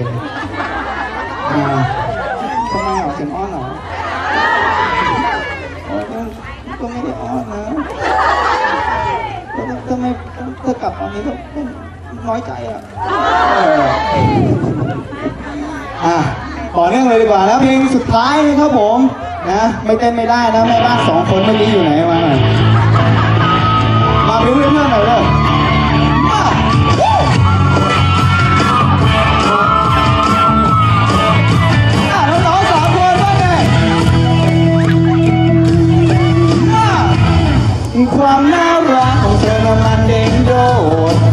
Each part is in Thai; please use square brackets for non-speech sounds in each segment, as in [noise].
องทำไมออกเสียงอ้อนเหรอโอ้ก็ก็ไม่ได้อ้อนนะแล้วทำไมเธอกลับตอนนี้ก็น้อยใจอะอออะต่อเนื่องเลยดีกว่านะเพลงสุดท้ายนะครับผมนะไม่เต้นไม่ได้นะแม่บ้านสองคนเมื่อกี้อยู่ไหนมาหน่อย ความน่ารักของเธอนั้นมันเด่นโดด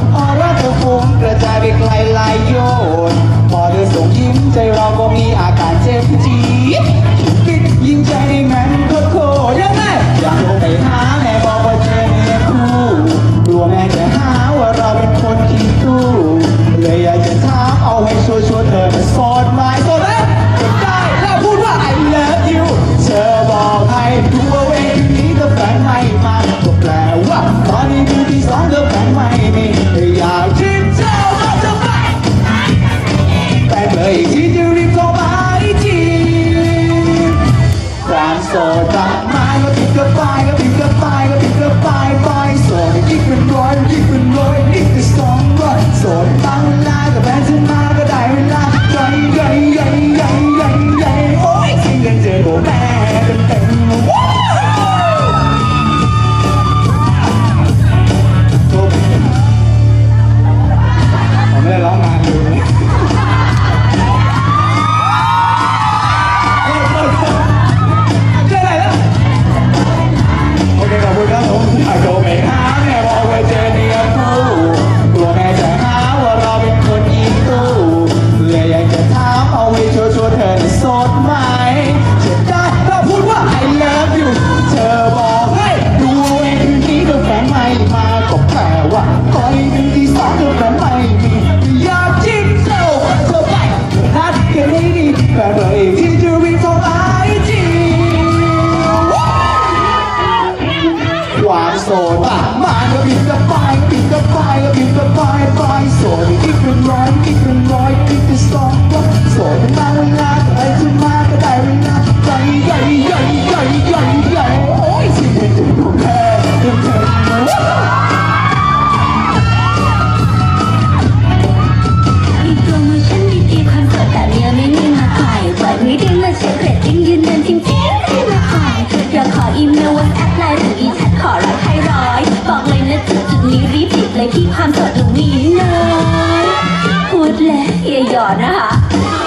Yeah. [laughs]